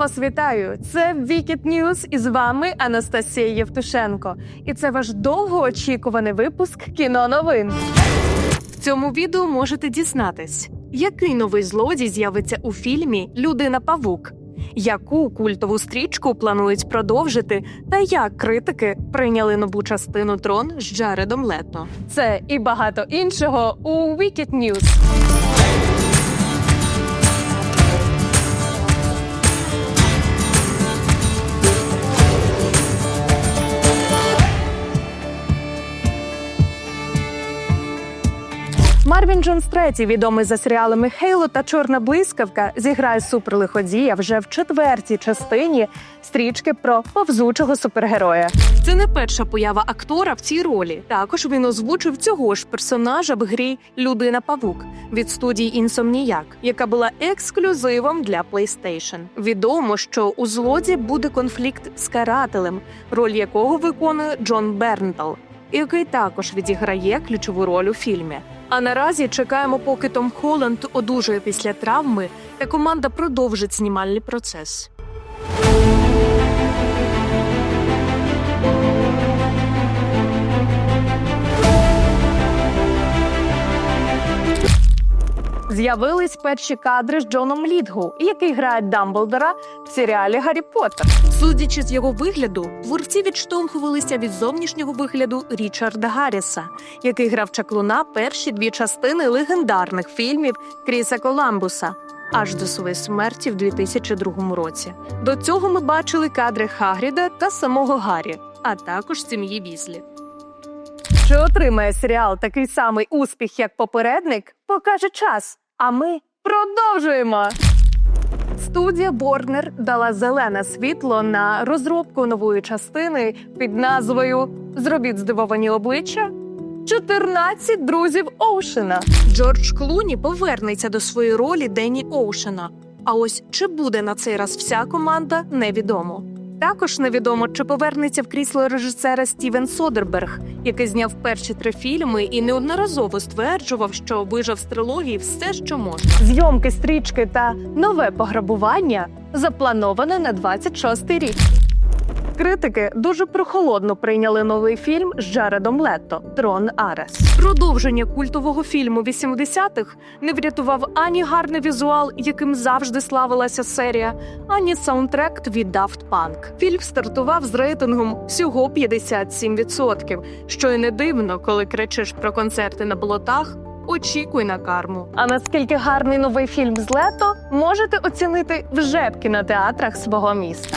вас вітаю! Це Wicked News і з вами Анастасія Євтушенко. І це ваш довгоочікуваний випуск кіно новин. В цьому відео можете дізнатись, який новий злодій з'явиться у фільмі Людина Павук, яку культову стрічку планують продовжити, та як критики прийняли нову частину трон з Джаредом Лето. Це і багато іншого у Wicked News. Марвін Джонс третій, відомий за серіалами Хейло та Чорна блискавка, зіграє суперлиходія вже в четвертій частині стрічки про повзучого супергероя. Це не перша поява актора в цій ролі. Також він озвучив цього ж персонажа в грі Людина Павук від студії Інсомніяк, яка була ексклюзивом для PlayStation. Відомо, що у злоді буде конфлікт з карателем, роль якого виконує Джон Бернтал, який також відіграє ключову роль у фільмі. А наразі чекаємо, поки Том Холланд одужує після травми, та команда продовжить знімальний процес. З'явились перші кадри з Джоном Лідгу, який грає Дамблдора в серіалі Гаррі Поттер. Судячи з його вигляду, творці відштовхувалися від зовнішнього вигляду Річарда Гарріса, який грав чаклуна перші дві частини легендарних фільмів Кріса Коламбуса. Аж до своєї смерті в 2002 році. До цього ми бачили кадри Хагріда та самого Гаррі, а також сім'ї Візлі. Чи отримає серіал такий самий успіх, як попередник, покаже час. А ми продовжуємо. Студія Warner дала зелене світло на розробку нової частини під назвою Зробіть здивовані обличчя. 14 друзів Оушена. Джордж Клуні повернеться до своєї ролі Денні Оушена. А ось чи буде на цей раз вся команда, невідомо. Також невідомо, чи повернеться в крісло режисера Стівен Содерберг, який зняв перші три фільми і неодноразово стверджував, що вижав з трилогії все, що можна. Зйомки стрічки та нове пограбування заплановане на 26-й рік. Критики дуже прохолодно прийняли новий фільм з Джаредом Лето Трон Арес. Продовження культового фільму 80-х не врятував ані гарний візуал, яким завжди славилася серія, ані саундтрек від Daft Punk. Фільм стартував з рейтингом всього 57%, що й не дивно, коли кричиш про концерти на болотах. Очікуй на карму. А наскільки гарний новий фільм з лето можете оцінити вже в кінотеатрах свого міста.